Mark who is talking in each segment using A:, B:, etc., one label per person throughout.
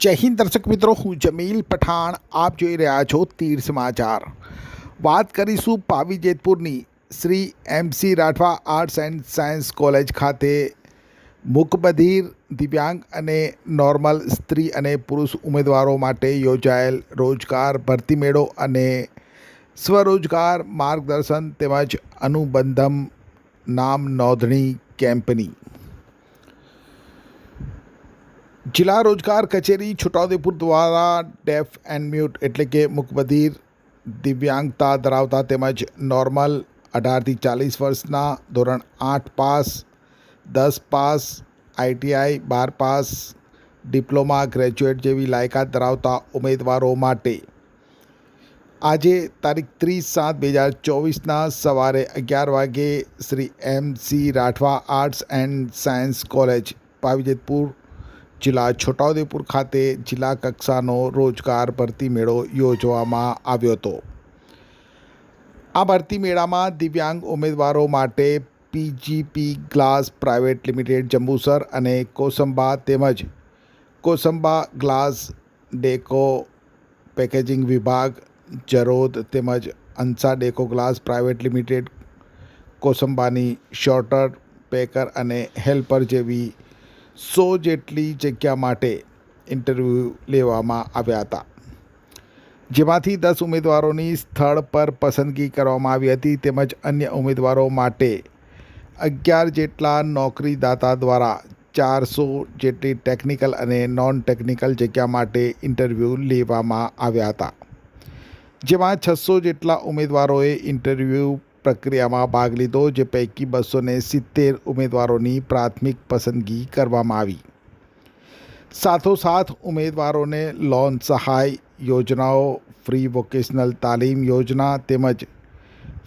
A: જય હિન્દ દર્શક મિત્રો, હું જમીલ પઠાણ, આપ જોઈ રહ્યા છો તીર સમાચાર. વાત કરીશું પાવી જેતપુરની Shri M C Rathwa arts and science college ખાતે. મૂકબધિર દિવ્યાંગ અને નોર્મલ સ્ત્રી અને પુરુષ ઉમેદવારો માટે યોજાયેલ રોજગાર ભરતી મેળો અને સ્વરોજગાર માર્ગદર્શન તેમજ અનુબંધમ નામ નોંધણી કેમ્પની. જિલ્લા રોજગાર કચેરી, છોટાઉદેપુર દ્વારા ડેફ એન્ડ મ્યુટ એટલે કે મુકબધિર દિવ્યાંગતા ધરાવતા તેમજ નોર્મલ અઢારથી ચાલીસ વર્ષના ધોરણ આઠ પાસ, દસ પાસ, આઈટીઆઈ બાર પાસ, ડિપ્લોમા ગ્રેજ્યુએટ જેવી લાયકાત ધરાવતા ઉમેદવારો માટે આજે તારીખ ત્રીસ સાત બે હજાર ચોવીસના સવારે અગિયાર વાગે Shri M C Rathwa arts and science college, Pavijetpur જિલ્લા છોટાઉદેપુર ખાતે જિલ્લા કક્ષાનો રોજગાર ભરતી મેળો યોજવામાં આવ્યો હતો. આ ભરતી મેળામાં દિવ્યાંગ ઉમેદવારો માટે PGP glass private limited Jambusar અને કોસંબા તેમજ કોસંબા ગ્લાસ ડેકો પેકેજિંગ વિભાગ, જરોદ તેમજ Ansa Deco glass private limited, કોસંબાની sorter packer અને હેલ્પર જેવી સો જેટલી જગ્યા માટે ઇન્ટરવ્યૂ લેવામાં આવ્યા હતા. જેમાંથી દસ ઉમેદવારોની સ્થળ પર પસંદગી કરવામાં આવી હતી તેમજ અન્ય ઉમેદવારો માટે અગિયાર જેટલા નોકરીદાતા દ્વારા ચારસો જેટલી ટેકનિકલ અને નોન ટેકનિકલ જગ્યા માટે ઇન્ટરવ્યૂ લેવામાં આવ્યા હતા. જેમાં છસો જેટલા ઉમેદવારોએ ઇન્ટરવ્યૂ પ્રક્રિયામાં ભાગ લીધો, જે પૈકી બસોને સિત્તેર ઉમેદવારોની પ્રાથમિક પસંદગી કરવામાં આવી. સાથોસાથ, ઉમેદવારોને લોન સહાય યોજનાઓ, ફ્રી વોકેશનલ તાલીમ યોજના તેમજ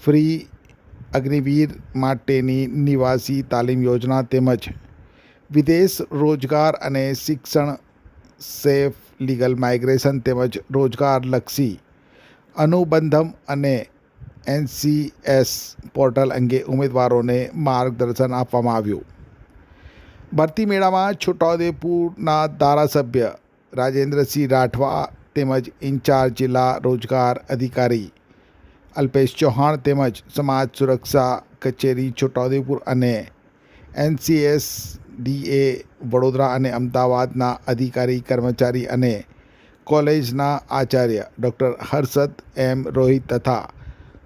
A: ફ્રી અગ્નિવીર માટેની નિવાસી તાલીમ યોજના તેમજ વિદેશ રોજગાર અને શિક્ષણ સેફ લીગલ માઇગ્રેશન તેમજ રોજગારલક્ષી અનુબંધમ અને એનસીએસ પોર્ટલ અંગે ઉમેદવારોને માર્ગદર્શન આપવામાં આવ્યું. ભરતી મેળામાં છોટાઉદેપુરના ધારાસભ્ય રાજેન્દ્રસિંહ રાઠવા તેમજ ઇન્ચાર્જ જિલ્લા રોજગાર અધિકારી અલ્પેશ ચૌહાણ તેમજ સમાજ સુરક્ષા કચેરી છોટાઉદેપુર અને એનસીએસ ડીએ વડોદરા અને અમદાવાદના અધિકારી, કર્મચારી અને કોલેજના આચાર્ય ડૉક્ટર હર્ષદ એમ રોહિત તથા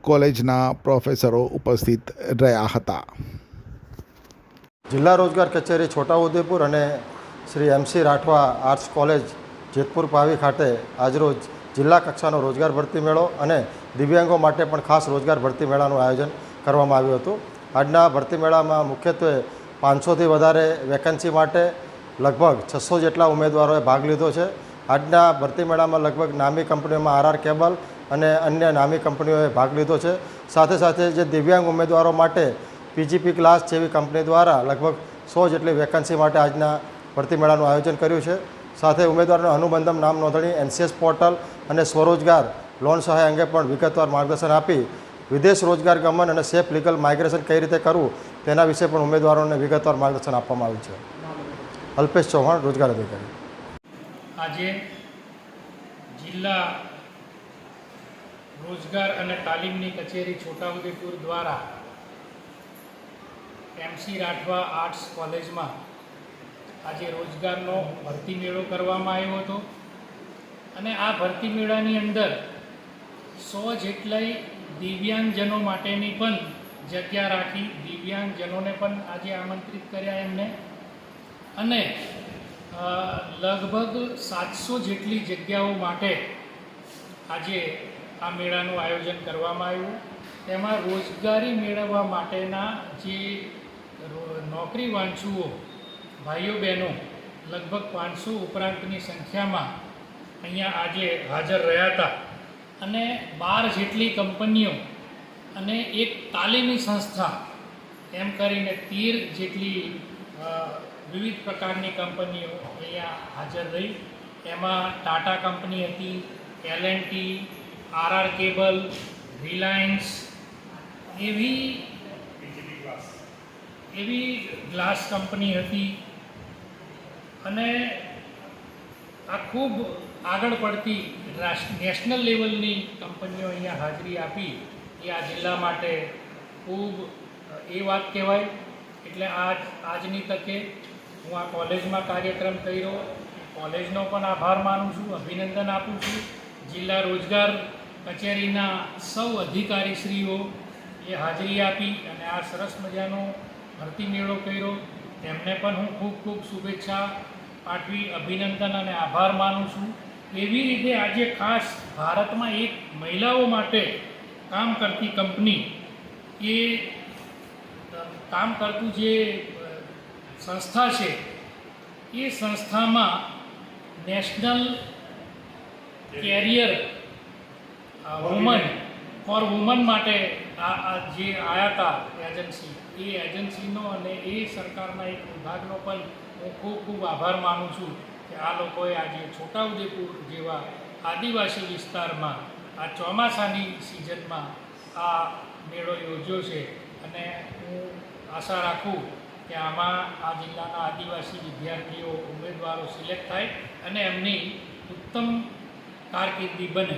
A: કોલેજના પ્રોફેસરો ઉપસ્થિત રહ્યા હતા.
B: જિલ્લા રોજગાર કચેરી છોટાઉદેપુર અને Shri M C Rathwa arts college Jetpur Pavi ખાતે આજરોજ જિલ્લા કક્ષાનો રોજગાર ભરતી મેળો અને દિવ્યાંગો માટે પણ ખાસ રોજગાર ભરતી મેળાનું આયોજન કરવામાં આવ્યું હતું. આજના ભરતી મેળામાં મુખ્યત્વે પાંચસોથી વધારે વેકેન્સી માટે લગભગ છસો જેટલા ઉમેદવારોએ ભાગ લીધો છે. આજના ભરતી મેળામાં લગભગ નામી કંપનીઓમાં આરઆર કેબલ અને અન્ય નામી કંપનીઓએ ભાગ લીધો છે. સાથે સાથે જે દિવ્યાંગ ઉમેદવારો માટે પીજીપી ક્લાસ જેવી કંપની દ્વારા લગભગ સો જેટલી વેકન્સી માટે આજના ભરતી મેળાનું આયોજન કર્યું છે. સાથે ઉમેદવારોને અનુબંધમ નામ નોંધણી, એનસીએસ પોર્ટલ અને સ્વરોજગાર લોન સહાય અંગે પણ વિગતવાર માર્ગદર્શન આપી વિદેશ રોજગાર ગમન અને સેફ લીગલ માઇગ્રેશન કઈ રીતે કરવું તેના વિશે પણ ઉમેદવારોને વિગતવાર માર્ગદર્શન આપવામાં આવ્યું છે. અલ્પેશ ચૌહાણ, રોજગાર અધિકારી.
C: આજે જિલ્લા રોજગાર અને તાલીમની કચેરી છોટાઉદેપુર દ્વારા એમસી રાઠવા આર્ટ્સ કોલેજમાં આજે રોજગારનો ભરતી મેળો કરવામાં આવ્યો હતો. અને આ ભરતી મેળાની અંદર સો જેટલાય દિવ્યાંગજનો માટેની પણ જગ્યા રાખી દિવ્યાંગજનોને પણ આજે આમંત્રિત કર્યા એમને. અને લગભગ સાતસો જેટલી જગ્યાઓ માટે આજે આ મેળાનું આયોજન કરવામાં આવ્યું. તેમાં રોજગારી મેળવવા માટેના જે નોકરી વાંચુઓ, ભાઈઓ બહેનો, લગભગ પાંચસો ઉપરાંતની સંખ્યામાં અહીંયા આજે હાજર રહ્યા હતા. અને બાર જેટલી કંપનીઓ અને એક તાલીમી સંસ્થા, એમ કરીને તેર જેટલી વિવિધ પ્રકારની કંપનીઓ અહીંયા હાજર રહી. એમાં ટાટા કંપની હતી, L and T RR cable Reliance એવી એવી ગ્લાસ કંપની હતી. અને આ ખૂબ આગળ પડતી નેશનલ લેવલની કંપનીઓ અહીંયા હાજરી આપી. એ આ જિલ્લા માટે ખૂબ, એ વાત કહેવાય. એટલે આજ, આજની તકે હું આ કોલેજમાં કાર્યક્રમ કર્યો. કોલેજનો પણ આભાર માનું છું, અભિનંદન આપું છું. જિલ્લા રોજગાર કચેરીના સૌ અધિકારીશ્રીઓ એ હાજરી આપી અને આ સરસ મજાનો ભરતી મેળો કર્યો. તેમને પણ હું ખૂબ ખૂબ શુભેચ્છા પાઠવી, અભિનંદન અને આભાર માનું છું. એવી રીતે આજે ખાસ ભારતમાં એક મહિલાઓ માટે કામ કરતી કંપની એ કામ કરતું જે સંસ્થા છે, એ સંસ્થામાં national career women for women માટે આ જે આવ્યા હતા એજન્સી એ એજન્સીનો અને એ સરકારના એક વિભાગનો પણ હું ખૂબ ખૂબ આભાર માનું છું કે આ લોકોએ આજે છોટાઉદેપુર જેવા આદિવાસી વિસ્તારમાં આ ચોમાસાની સિઝનમાં આ મેળો યોજ્યો છે. અને હું આશા રાખું કે આમાં આ જિલ્લાના આદિવાસી વિદ્યાર્થીઓ, ઉમેદવારો સિલેક્ટ થાય અને એમની ઉત્તમ કારકિર્દી બને.